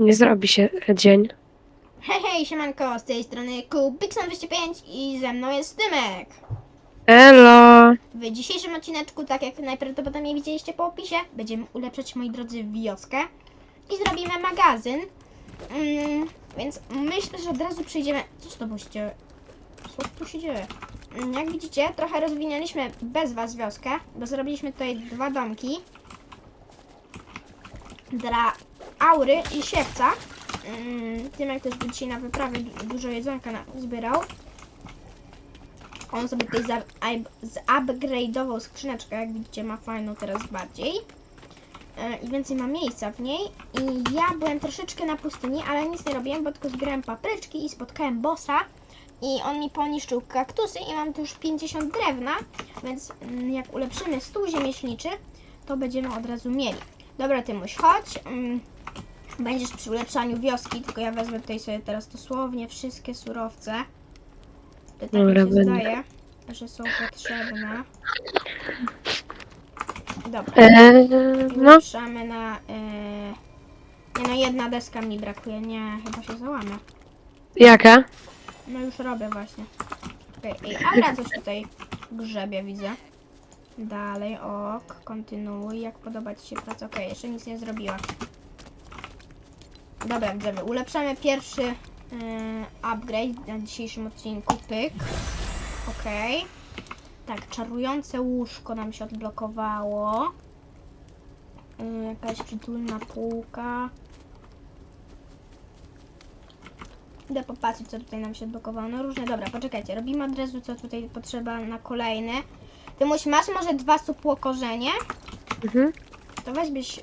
Nie zrobi się dzień. Hej, hej, siemanko, z tej strony Kubikson205 i ze mną jest Tymek. Elo! W dzisiejszym odcineczku, tak jak najprawdopodobniej widzieliście po opisie, będziemy ulepszać, moi drodzy, wioskę i zrobimy magazyn. Mm, więc myślę, że od razu przejdziemy... Co z tobą się dzieje? Co tu się dzieje? Mm, Jak widzicie, trochę rozwinęliśmy bez was wioskę, bo zrobiliśmy tutaj dwa domki dla Aury i Siewca. Mm, Tymek też był dzisiaj na wyprawie, du- dużo jedzonka zbierał. On sobie tutaj za, zupgrade'ował skrzyneczkę, jak widzicie ma fajną teraz bardziej. E, I więcej ma miejsca w niej. I ja byłem troszeczkę na pustyni, ale nic nie robiłem, bo tylko zbierałem papryczki i spotkałem bossa. I on mi poniszczył kaktusy i mam tu już 50 drewna, więc mm, jak ulepszymy stół ziemieślniczy, to będziemy od razu mieli. Dobra, Tymuś, chodź. Mm, Będziesz przy ulepszaniu wioski, tylko ja wezmę tutaj sobie teraz dosłownie wszystkie surowce. To tak mi Dobra, się będę. zdaje, że są potrzebne. Dobra. Eee, no, Ulepszamy na... E... Nie no, jedna deska mi brakuje. Nie, chyba się załamę. jaka? No już robię właśnie. Okej, okay. Aura coś tutaj grzebie, widzę. Dalej, ok, kontynuuj. Jak podoba Ci się praca? Okej, jeszcze nic nie zrobiłaś. Dobra, widzowie, ulepszamy pierwszy yy, upgrade na dzisiejszym odcinku. Pyk. Okej. Tak, czarujące łóżko nam się odblokowało. Yy, jakaś przytulna półka. Idę popatrzeć, co tutaj nam się odblokowało. No różne, dobra, poczekajcie. Robimy od razu, co tutaj potrzeba na kolejny. Ty muś, masz może dwa supłokorzenie? Mhm. To weź byś y,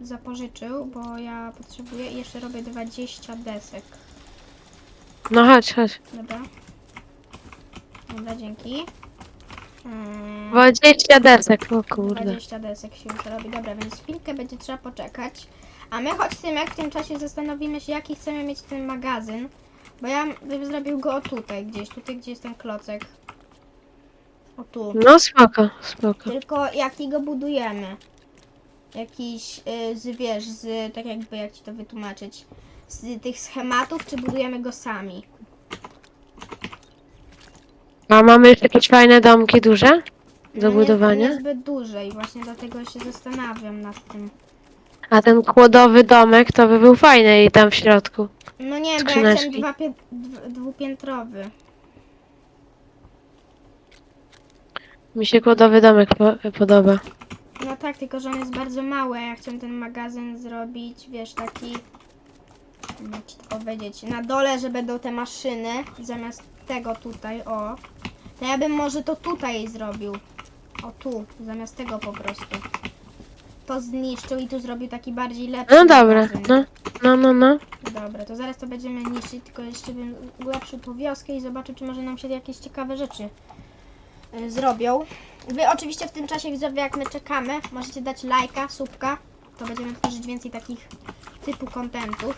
zapożyczył, bo ja potrzebuję i jeszcze robię 20 desek. No chodź, chodź. Dobra. Dobra, dzięki. Mm, 20 desek, o kurde. 20 desek się już robi. Dobra, więc chwilkę będzie trzeba poczekać. A my choć Tymek w tym czasie zastanowimy się, jaki chcemy mieć ten magazyn. Bo ja bym zrobił go o tutaj gdzieś, tutaj gdzie jest ten klocek. O tu. No spoko, spoko. Tylko jaki go budujemy? Jakiś y, z wiesz, z tak jakby jak ci to wytłumaczyć. Z tych schematów, czy budujemy go sami? A mamy już jakieś fajne domki duże? Do No budowania? Nie, niezbyt duże i właśnie dlatego się zastanawiam nad tym. A ten kłodowy domek to by był fajny i tam w środku. No nie, bo ja Skrzyneczki. chciałem dwa pie- dw- dwupiętrowy. Mi się kłodowy domek po podoba. No tak, tylko że on jest bardzo mały, a ja chciałem ten magazyn zrobić, wiesz, taki... Jak ci to powiedzieć? Na dole, że będą te maszyny, zamiast tego tutaj, o. To ja bym może to tutaj zrobił. O tu, zamiast tego po prostu. To zniszczył i tu zrobił taki bardziej lepszy No dobra, magazyn. no, no, no, no. Dobra, to zaraz to będziemy niszczyć, tylko jeszcze bym ulepszył tą wioskę i zobaczył, czy może nam się jakieś ciekawe rzeczy zrobią. Wy oczywiście w tym czasie widzowie, jak my czekamy, możecie dać lajka, subka, to będziemy tworzyć więcej takich typu kontentów,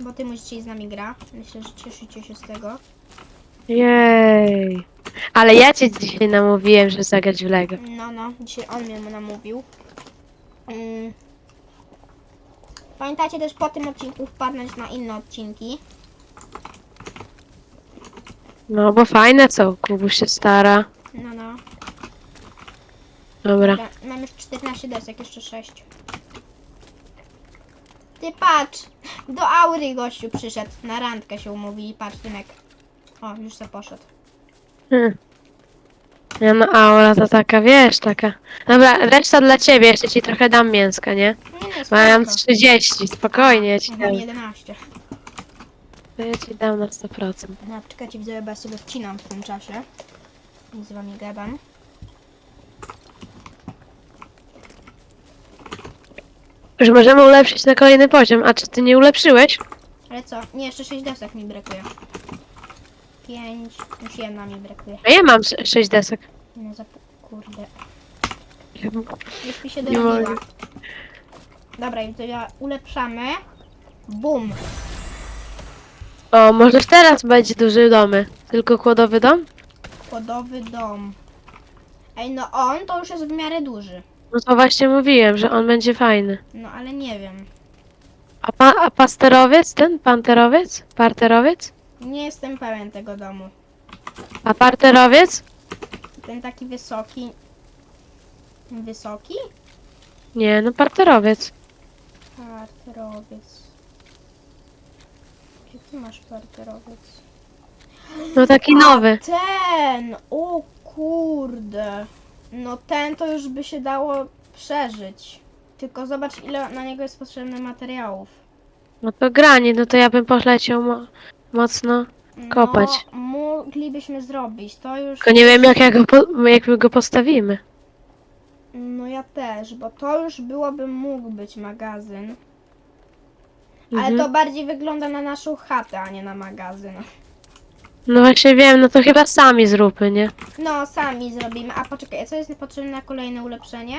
bo ty dzisiaj z nami gra. Myślę, że cieszycie się z tego. Jej. Ale ja cię dzisiaj namówiłem, żeby zagrać w Lego. No, no, dzisiaj on mnie namówił. Mm. Pamiętajcie też po tym odcinku wpadnąć na inne odcinki. No bo fajne co, Kubuś się stara. No, no. Dobra. Dobra, mam już 14 desek, jeszcze 6. Ty patrz! Do Aury gościu przyszedł. Na randkę się umówili, patrz Tymek. O, już se poszedł. Hmm. Ja no aura to taka, wiesz, taka. Dobra, reszta dla ciebie, jeszcze ci trochę dam mięska, nie? Nie, nie, Bo ja mam spoko. 30, spokojnie, ja ci dam. mam 11. To Ja ci dam na 100%. No, czekajcie, widzę, bo ja sobie wcinam w tym czasie. Z wami gadam. Już możemy ulepszyć na kolejny poziom, a czy ty nie ulepszyłeś? Ale co? Nie, jeszcze 6 desek mi brakuje. 5, już jedna mi brakuje. A ja mam 6 desek. No za... kurde. Już mi się Nie dorobiła. mogę. Dobra, i to ja ulepszamy. Bum. O, może teraz będzie duży domy. Tylko kłodowy dom? Kłodowy dom. Ej, no on to już jest w miarę duży. No to właśnie mówiłem, że on będzie fajny. No ale nie wiem. A, pa, a pasterowiec ten? Panterowiec? Parterowiec? Nie jestem pełen tego domu. A parterowiec? Ten taki wysoki. Wysoki? Nie, no parterowiec. Parterowiec. Gdzie ty masz parterowiec? No taki nowy. Ten! O kurde. No ten to już by się dało przeżyć. Tylko zobacz ile na niego jest potrzebne materiałów. No to granie, no to ja bym poleciał mo mocno. Kopać. No, moglibyśmy zrobić. To już. Tylko nie wiem jak, jak, go, po- jak my go postawimy. No ja też, bo to już byłoby mógł być magazyn. Ale Mhm. to bardziej wygląda na naszą chatę, a nie na magazyn. No właśnie wiem, no to chyba sami zróbmy, nie? No, sami zrobimy. A poczekaj, a co jest potrzebne na kolejne ulepszenie?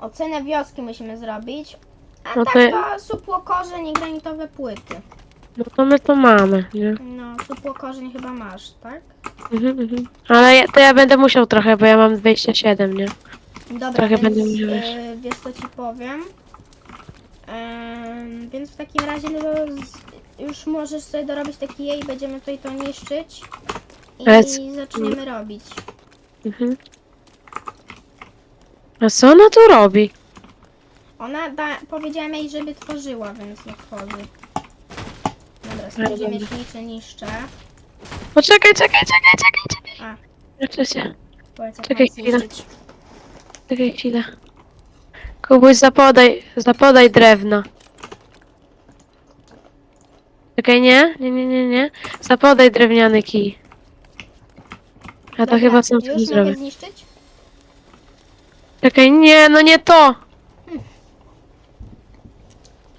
Ocenę wioski musimy zrobić. A No tak to- to supło korzeń i granitowe płyty. No to my to mamy, nie? No, supło korzeń chyba masz, tak? Mhm, mhm. Ale ja, to ja będę musiał trochę, bo ja mam 27, nie? Dobra, Trochę więc będę e, wiesz co ci powiem. Em, więc w takim razie no, z, już możesz sobie dorobić taki jej, będziemy tutaj to niszczyć. I c- zaczniemy robić. Mhm. A co ona tu robi? Ona da, powiedziałem jej, żeby tworzyła, więc nie tworzy. Dobra, stwierdzimy dobra. niszczę. Poczekaj, czekaj, czekaj, czekaj, czekaj. A. Leczę się. Czekaj chwilę. Czekaj chwilę. Kubuś, zapodaj, zapodaj drewno. Czekaj, nie? Nie, nie, nie, nie. Zapodaj drewniany kij. A to Dobra, chyba sam Już sobie mogę zrobię. zniszczyć? Czekaj, nie, no nie to!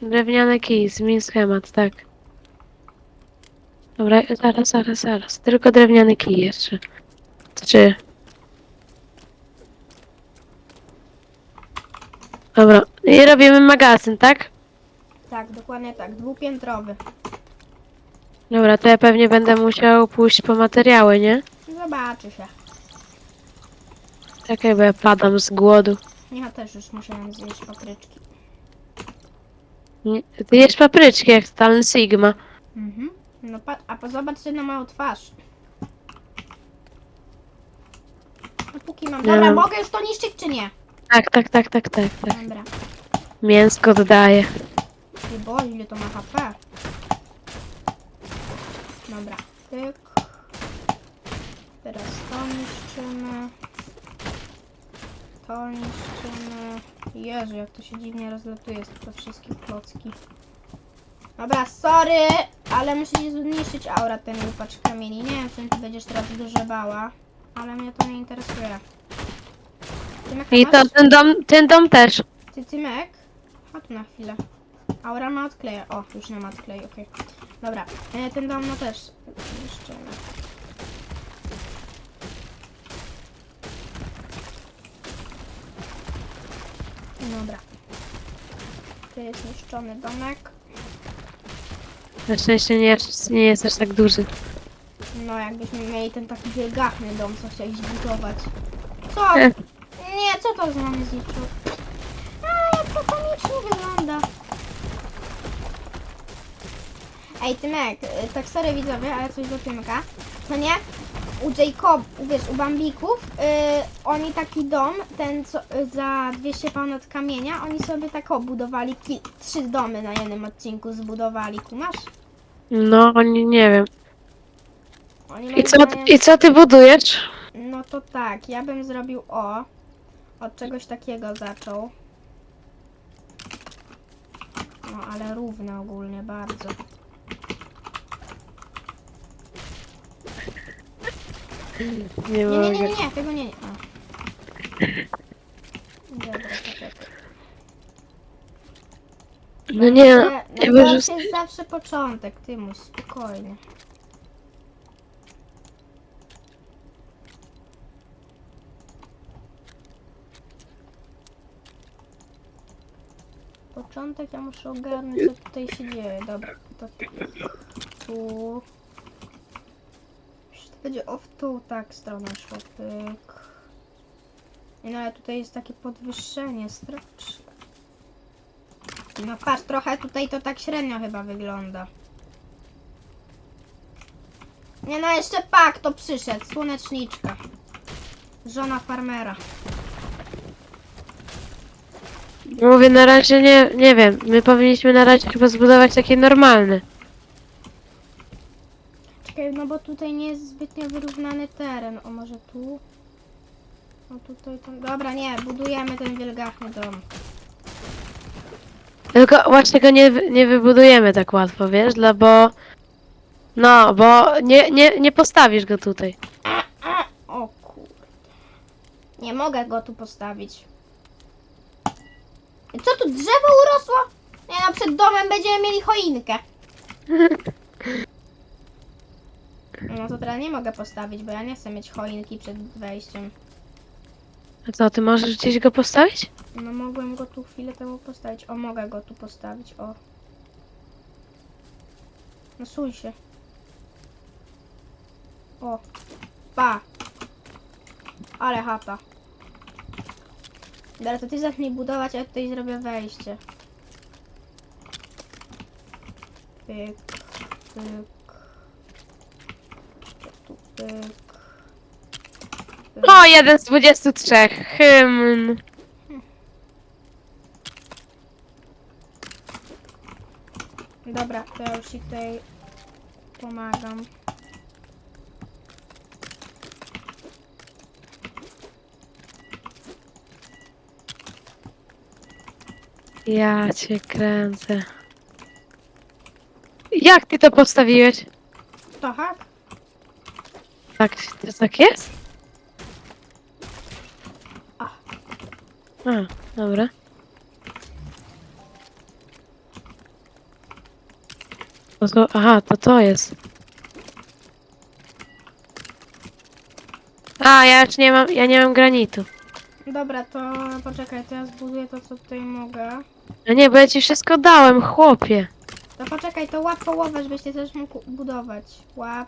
Drewniany kij, zmień schemat, tak. Dobra, zaraz, zaraz, zaraz. Tylko drewniany kij jeszcze. Trzy. Dobra, i robimy magazyn, tak? Tak, dokładnie tak. Dwupiętrowy. Dobra, to ja pewnie będę musiał pójść po materiały, nie? Zobaczy się. Czekaj, bo ja padam z głodu. Ja też już musiałem zjeść papryczki. Nie, ty jesz papryczki jak totalny Sigma. Mhm. No pa- a po zobacz sobie na moją twarz. No póki mam. Ja Dobra, mam- mogę już to niszczyć czy nie? Tak, tak, tak, tak, tak, tak. Dobra. Mięsko dodaję. Ty bo, ile to ma HP? Dobra. Tyk. Teraz to niszczymy. To niszczymy. Jezu, jak to się dziwnie rozlatuje z te wszystkie klocki. Dobra, sorry, ale muszę ci zniszczyć aura ten łupacz kamieni. Nie wiem, czy ty będziesz teraz dużo bała, ale mnie to nie interesuje. Tymek, I to masz? ten dom, ten dom też. Ty, Tymek? Chodź na chwilę. Aura ma odkleję. O, już nie ma odklej, okej. Dobra, e, ten dom no też niszczymy. Dobra. Tu jest niszczony domek. Na szczęście nie, jest- nie jest aż tak duży. No, jakbyśmy mieli ten taki wielgachny dom, co chcieli zbudować. Co? E. Nie, co to z nami zniszczył? A, jak to komicznie wygląda. Ej, Tymek, y, tak sorry widzowie, ale coś do Tymka. To nie? U Jacob, wiesz, u Bambików, y, oni taki dom, ten co y, za 200 ponad kamienia, oni sobie tak obudowali, trzy domy na jednym odcinku zbudowali, kumasz? No, oni nie wiem. Oni I co, i co ty budujesz? No to tak, ja bym zrobił o. Od czegoś takiego zaczął. No ale równe ogólnie bardzo. Nie Nie, nie, nie, mogę. nie, nie tego nie, nie. A. Dobra, poczekaj. No nie, no, no to wyrzucę. jest zawsze początek, Tymuś, spokojnie. Początek, ja muszę ogarnąć, co tutaj się dzieje. Dobra, to tu. Myślę, To będzie o w tą tak stronę szło, pyk. I no ale tutaj jest takie podwyższenie straszne. No patrz, trochę tutaj to tak średnio chyba wygląda. Nie no, jeszcze pak to przyszedł, słoneczniczka. Żona farmera. Mówię, na razie nie, nie wiem. My powinniśmy na razie chyba zbudować takie normalne. Czekaj, no bo tutaj nie jest zbytnio wyrównany teren. O, może tu? O, tutaj, tam. Dobra, nie, budujemy ten wielgachny dom. Tylko właśnie go nie, wy- nie wybudujemy tak łatwo, wiesz, dla bo... No, bo nie, nie, nie postawisz go tutaj. O kurde. Nie mogę go tu postawić. Co tu drzewo urosło? Nie no, przed domem będziemy mieli choinkę. No to teraz nie mogę postawić, bo ja nie chcę mieć choinki przed wejściem. A co, ty możesz gdzieś go postawić? No mogłem go tu chwilę temu postawić. O, mogę go tu postawić, o. No suń się. O. Pa. Ale chapa. Dobra, to ty zacznij budować, a ja tutaj zrobię wejście. Pyk, pyk. Tu pyk. O, jeden z 23. Hymn. Dobra, to ja już ci tutaj pomagam. Ja cię kręcę. Jak ty to postawiłeś? To hak? Tak, to tak jest? A. A, dobra. To, to, aha, to to jest. A, ja już nie mam, ja nie mam granitu. Dobra, to poczekaj, to ja zbuduję to, co tutaj mogę. No nie, bo ja ci wszystko dałem, chłopie. To poczekaj, to łap połowę, żebyś ty też mógł budować. Łap.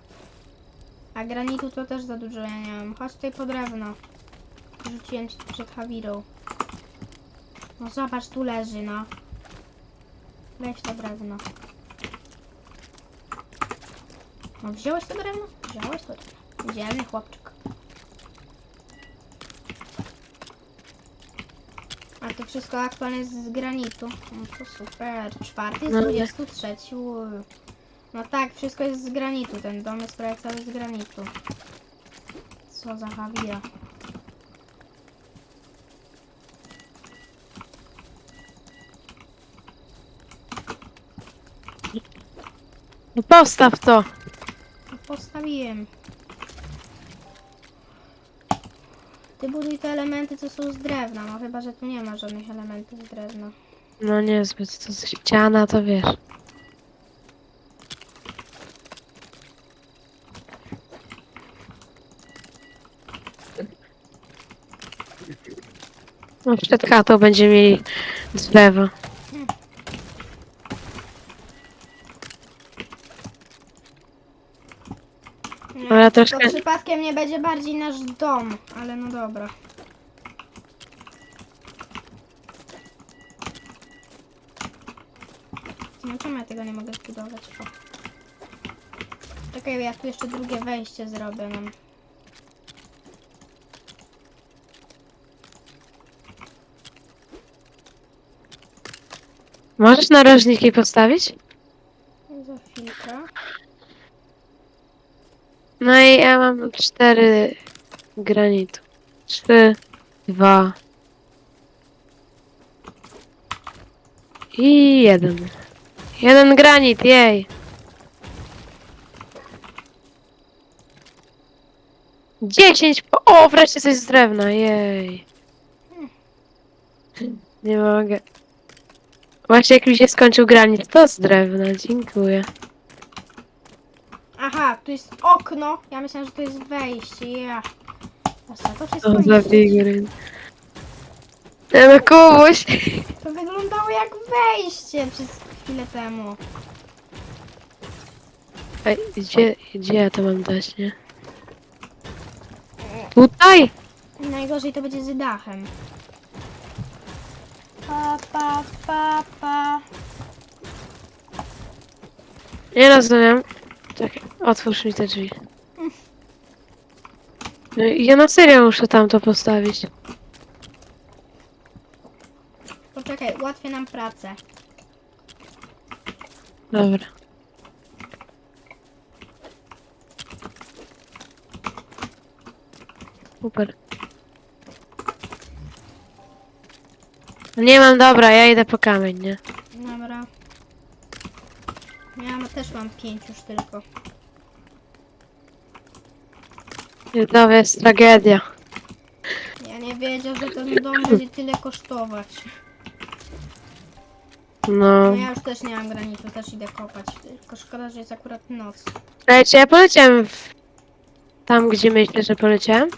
A granitu to też za dużo ja nie mam. Chodź tutaj po drewno. Rzuciłem ci przed Hawirą. No zobacz, tu leży, no. Weź to drewno. No wziąłeś to drewno? Wziąłeś to drewno. Dzielny chłopczyk. A to wszystko aktualnie jest z granitu. No to super. Czwarty z No nie. 23. uuu. No tak, wszystko jest z granitu. Ten dom jest prawie cały z granitu. Co za hawia. No Postaw to. No Postawiłem. Ty buduj te elementy, co są z drewna. No chyba, że tu nie ma żadnych elementów z drewna. No niezbyt, to z ściana, to wiesz. No przed chatą będziemy mieli drzewo. Ale to troszkę- przypadkiem nie będzie bardziej nasz dom, ale no dobra. No czemu ja tego nie mogę zbudować? O. Czekaj, ja tu jeszcze drugie wejście zrobię nam. Możesz narożniki postawić? Za chwilkę. I ja mam cztery granitu. Trzy, dwa i jeden. Jeden granit, jej. Dziesięć po... O, wreszcie coś z drewna, jej. Nie mogę. Właśnie jak mi się skończył granit, to z drewna, dziękuję. Aha, tu jest okno. Ja myślałam, że to jest wejście. Ja. To wszystko To za figuryn. No, no Kubuś. To wyglądało jak wejście przez chwilę temu. Ej, gdzie, gdzie ja to mam dać, nie? Tutaj? Najgorzej to będzie z dachem. Pa, pa, pa, pa. Nie rozumiem. Czekaj, otwórz mi te drzwi. No i ja na serio muszę tam to postawić. Poczekaj, ułatwię nam pracę. Dobra. Super. Nie mam, dobra, ja idę po kamień, nie? Ja też mam pięć już tylko. To jest tragedia. Ja nie wiedział, że ten dom będzie tyle kosztować. No. No ja już też nie mam granitu, też idę kopać. Tylko szkoda, że jest akurat noc. Słuchajcie, ja poleciałem w... tam, gdzie myślę, że poleciałem.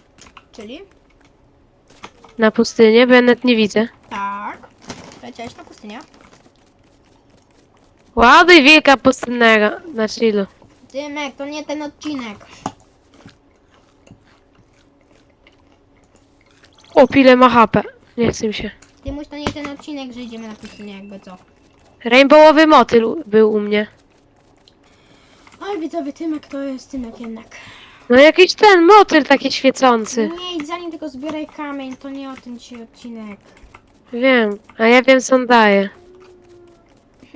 Czyli? Na pustynię, bo ja nawet nie widzę. Tak. Leciałeś na pustynię? Ładuj wilka pustynnego na chillu. Dymek, to nie ten odcinek. O, pile ma HP. Nie chcę mi się. Dymuś, to nie ten odcinek, że idziemy na pustynię, jakby co. Rainbowowy motyl był u mnie. Oj, widzowie, Tymek to jest Tymek jednak. No jakiś ten motyl taki świecący. Nie idź za nim, tylko zbieraj kamień, to nie o ten dzisiaj odcinek. Wiem, a ja wiem co on daje.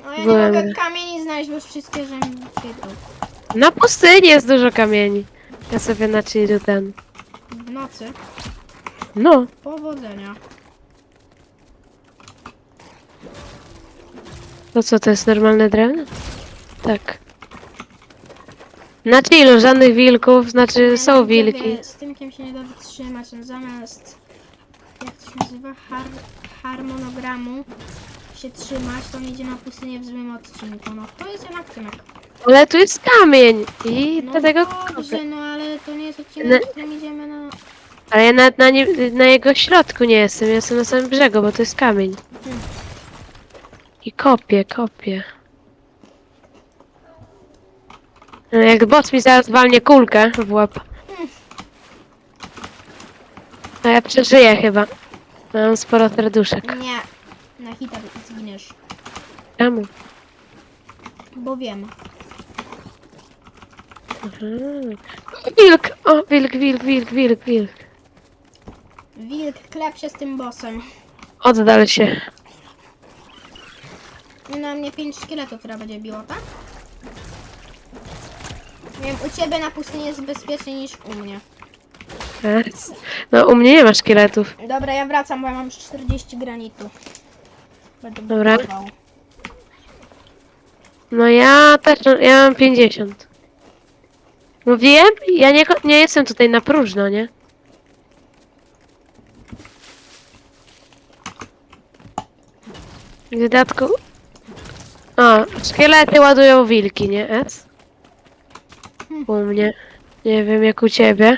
No ja nie Byłem. mogę kamieni znaleźć, bo już wszystkie rzędy Na pustyni jest dużo kamieni. Ja sobie na chillu ten. w nocy. No, Powodzenia. to co, to jest normalne drewno? Tak. Na chillu, żadnych wilków, znaczy są no, widzowie, wilki. Z Tymkiem się nie da wytrzymać, on zamiast, jak to się nazywa, Har harmonogramu się trzymać, to on idzie na pustynię w złym odcinku. No to jest jednak Tymek. Ale tu jest kamień i No dlatego dobrze, kopię. no ale to nie jest No. odcinek, w którym idziemy na... Ale ja nawet na, nie, na jego środku nie jestem, ja jestem na samym brzegu, bo to jest kamień. Hmm. I kopię, kopię. No, Jak bot mi zaraz walnie kulkę w łeb. A ja przeżyję chyba. Mam sporo serduszek. Nie, na hita zginiesz, Czemu? bo wiem. Mhm. Wilk! O, wilk, wilk, wilk, wilk, wilk. Wilk, klep się z tym bossem. Oddal się. Na mnie pięć szkieletów, która będzie biło, tak? Wiem, u ciebie na pustyni jest bezpieczniej niż u mnie. No, u mnie nie ma szkieletów. Dobra, ja wracam, bo ja mam już 40 granitu. Będę Dobra. budował. No ja też, ja mam 50. Mówiłem? Ja nie, ko- nie jestem tutaj na próżno, nie? W dodatku... O, szkielety ładują wilki, nie? S? U mnie. Nie wiem jak u ciebie.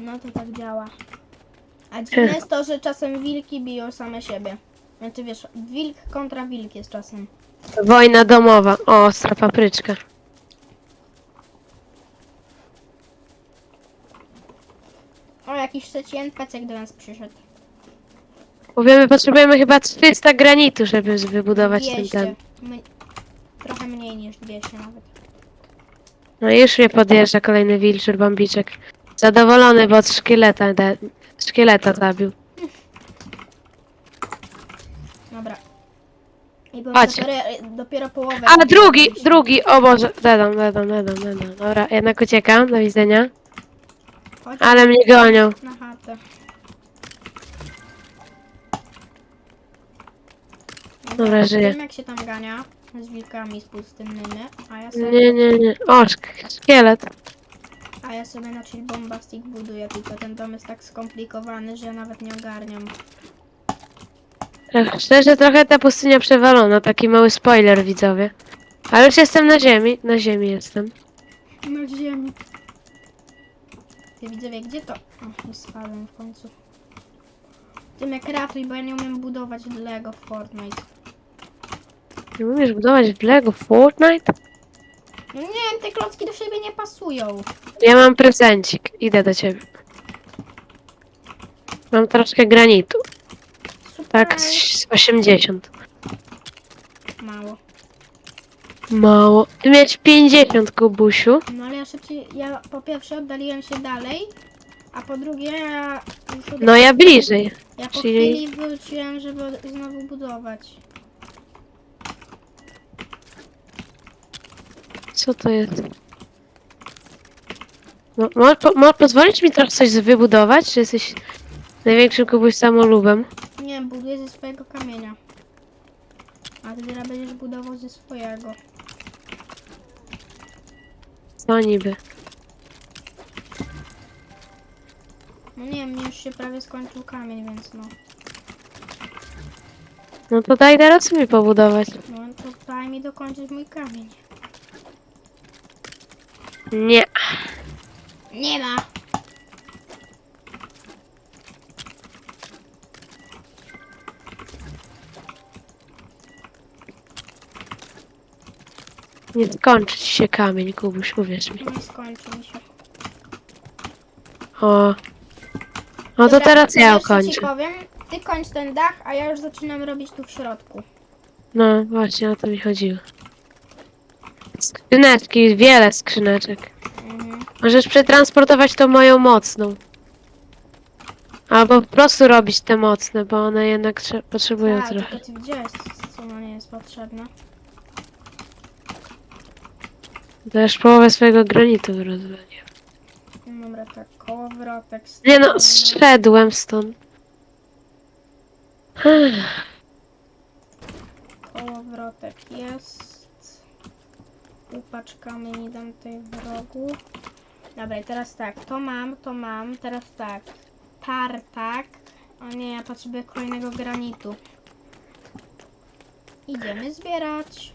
No to tak działa. A dziwne jest to, że czasem wilki biją same siebie. Znaczy wiesz, wilk kontra wilk jest czasem. Wojna domowa. O, ostra papryczka. O, jakiś trzeci NPC do nas przyszedł. Powiemy, potrzebujemy chyba 300 granitu, żeby wybudować ten 200. ten. My... Trochę mniej niż 200 nawet. No i już mnie podjeżdża kolejny wilczur bambiczek. Zadowolony, bo od szkieleta, da, szkieleta zabił. Dobra. I bo dopiero, dopiero połowę. A drugi, drugi, o Boże, dedam, dedam, dedam, dedam. Dobra, jednak uciekam, do widzenia. Chodź Ale mnie gonią. na chatę. Dobra, żyję. Wiem jak się tam gania z wilkami z pustynnymi, a ja sobie, Nie, nie, nie. O, szk- szkielet. a ja sobie na chill bombastic buduję, tylko ten dom jest tak skomplikowany, że ja nawet nie ogarniam. Tak, Szczerze, trochę ta pustynia przewalona, taki mały spoiler, widzowie. Ale już jestem na ziemi, na ziemi jestem. Na ziemi. Ty widzowie, gdzie to? O, nie spadłem w końcu. Tym jak ratuj, bo ja nie umiem budować Lego w Fortnite. Nie umiesz budować w Lego Fortnite? No nie, te klocki do siebie nie pasują. Ja mam prezencik, idę do ciebie. Mam troszkę granitu. Tak, z 80. Mało. Mało. Ty mieć 50, Kubusiu. No ale ja szybciej, ja po pierwsze oddaliłem się dalej, a po drugie ja już od... No ja bliżej. ja po czyli- chwili wróciłem, żeby znowu budować. Co to jest? No, Możesz po, pozwolić mi teraz coś wybudować? Czy jesteś największym kogoś samolubem? Nie, buduję ze swojego kamienia. A ty teraz będziesz budował ze swojego. Co niby? No nie, mnie już się prawie skończył kamień, więc no. No to daj teraz mi pobudować. No to daj mi dokończyć mój kamień. Nie. Nie ma! Nie skończy ci się kamień, Kubuś, uwierz mi. I skończy mi się. O. No to Dobra, teraz ja jeszcze ci ukończę. powiem, ty kończ ten dach, a ja już zaczynam robić tu w środku. No właśnie o to mi chodziło. Skrzyneczki, wiele skrzyneczek. Mhm. Możesz przetransportować tą moją mocną. Albo po prostu robić te mocne, bo one jednak trze- potrzebują Tak, trochę. tylko ty widziałeś, co nie jest potrzebne. To już połowę swojego granitu rozwaliłem. Dobra, tak, kołowrotek. Nie no, zszedłem stąd. Kołowrotek jest. Upacz kamień dam tutaj w rogu. Dobra, i teraz tak, to mam, to mam, teraz tak. Tartak. O nie, ja potrzebuję kolejnego granitu. Idziemy zbierać.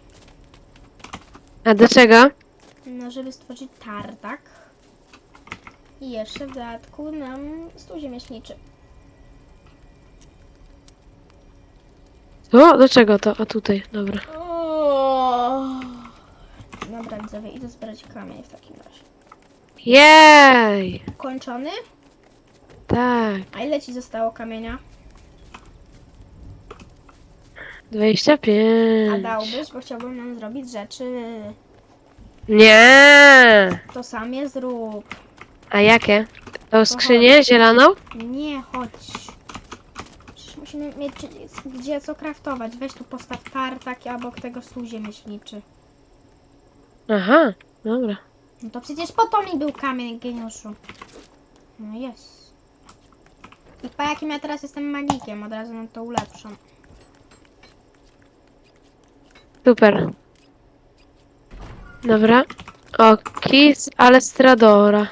A do czego? No, żeby stworzyć tartak. I jeszcze w dodatku nam stół ziemieślniczy. O, do czego to? A tutaj, dobra. Dobra, widzowie, idę zbierać kamień w takim razie. Jej! Kończony? Tak, A ile ci zostało kamienia? A 25. dałbyś, bo chciałbym nam zrobić rzeczy. Nie! To sam je zrób. A jakie? Tą skrzynię zieloną? Nie, chodź. Przecież musimy mieć gdzie co kraftować. Weź tu postaw tartak i obok tego stół ziemieślniczy. Aha, dobra. No to przecież po to mi był kamień, geniuszu. No jest. I po jakim ja teraz jestem magikiem, od razu nam to ulepszam. Super. Dobra. O, Kiss Alestradora.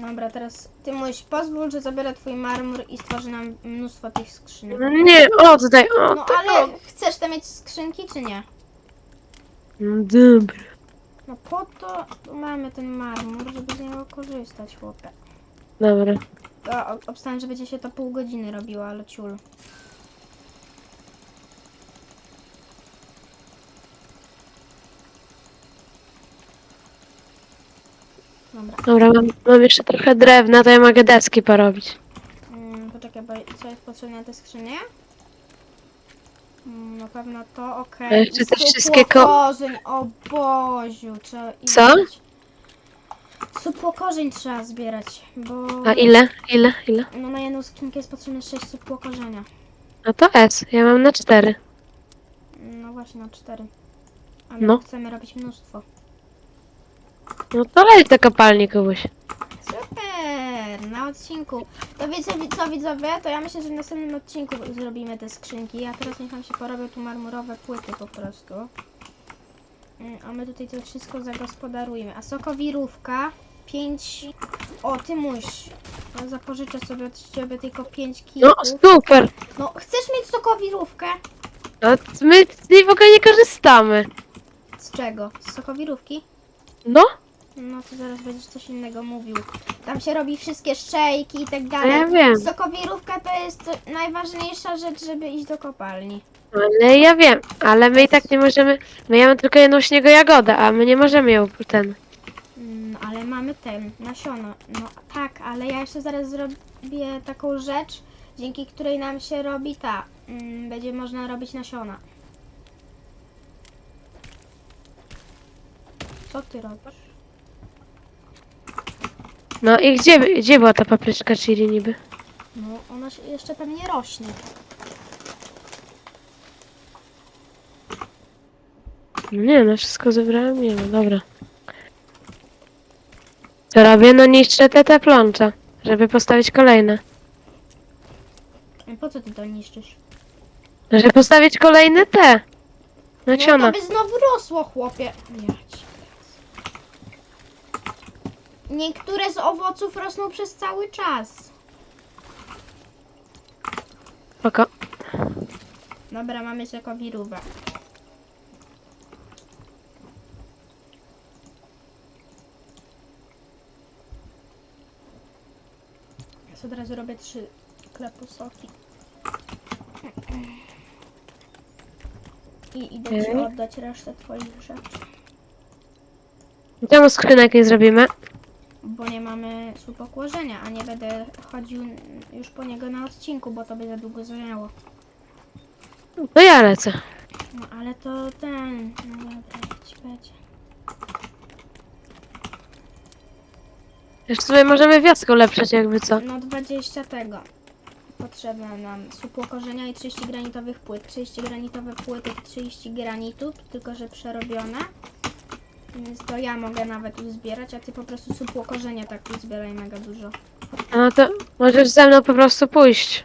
Dobra, teraz ty mówisz, pozwól, że zabiorę twój marmur i stworzy nam mnóstwo tych skrzynek. No Nie, oddaj, No oddaj. ale chcesz te mieć skrzynki, czy nie? No dobra. No po to mamy ten marmur, żeby z niego korzystać, chłopie. Dobra. To ob- obstawiam, że będzie się to pół godziny robiło, ale ciul. Dobra, Dobra, mam, mam jeszcze trochę drewna, to ja mogę deski porobić. mm, poczekaj, bo co jest potrzebne na te skrzynie? Mm, na pewno to, okej. A jeszcze te wszystkie ko- korzeń, o Boziu, trzeba Co? iść. Supłokorzeń trzeba zbierać, bo... A ile? Ile? Ile? No na jedną skrzynkę jest potrzebne 6 supłokorzenia. A to S, ja mam na 4. No właśnie, na 4. Ale No. chcemy robić mnóstwo. No to leć do kopalni kogoś. Super, na odcinku. To wiecie co widzowie, to ja myślę, że w następnym odcinku zrobimy te skrzynki. A teraz niech nam się porobią tu marmurowe płyty po prostu. Mm, A my tutaj to wszystko zagospodarujemy. A sokowirówka 5... O, ty musisz. Ja zapożyczę sobie od ciebie tylko 5 No kitów. super. No, chcesz mieć sokowirówkę? A my z niej w ogóle nie korzystamy. Z czego? Z sokowirówki? No, No to zaraz będziesz coś innego mówił. Tam się robi wszystkie szejki i tak dalej. ja wiem. Sokowirówka to jest najważniejsza rzecz, żeby iść do kopalni. Ale ja wiem, ale my i tak nie możemy. My mamy tylko jedną śniego jagodę, a my nie możemy ją ten. Mm, ale mamy ten, nasiona. No tak, ale ja jeszcze zaraz zrobię taką rzecz, dzięki której nam się robi ta. Mm, będzie można robić nasiona. Co ty robisz? No i gdzie, gdzie była ta papryczka chili niby? No, ona się jeszcze pewnie rośnie. No nie, no wszystko zebrałem, nie no, dobra. Co robię? No niszczę te te plącze, żeby postawić kolejne. A Po co ty to niszczysz? Żeby postawić kolejne te. No Nasiona. to by znowu rosło, chłopie. Ja ci Niektóre z owoców rosną przez cały czas. Spoko. Dobra, mamy sokowirówę. Ja od razu robię trzy klepu soki. I idę ci Okej. oddać resztę twoich rzeczy. Czemu skrzynek nie zrobimy? Bo nie mamy słupok łożenia, a nie będę chodził już po niego na odcinku, bo to by za długo zajęło. To ja lecę. No ale to ten. No dobra, ci będzie. Jeszcze sobie możemy wioskę ulepszyć jakby co. No 20 tego. Potrzebne nam supło korzenia i 30 granitowych płyt. 30 granitowe płyty, 30 granitów, tylko że przerobione. Więc to ja mogę nawet uzbierać, a ty po prostu supło korzenia tak uzbieraj mega dużo. No to możesz ze mną po prostu pójść.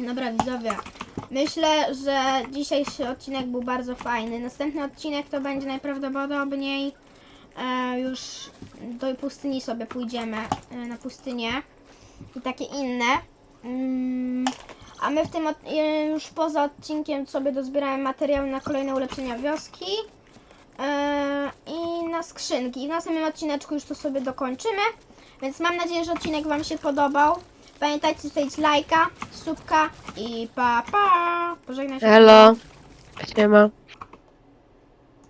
Dobra widzowie, myślę, że dzisiejszy odcinek był bardzo fajny. Następny odcinek to będzie najprawdopodobniej e, już do pustyni sobie pójdziemy, e, na pustynię i takie inne. Mm, a my w tym od, e, już poza odcinkiem sobie dozbieramy materiały na kolejne ulepszenia wioski e, i na skrzynki. I w następnym odcineczku już to sobie dokończymy. Więc mam nadzieję, że odcinek Wam się podobał. Pamiętajcie zostawić lajka, subka i pa pa. Pożegnaj się. Elo. Siema.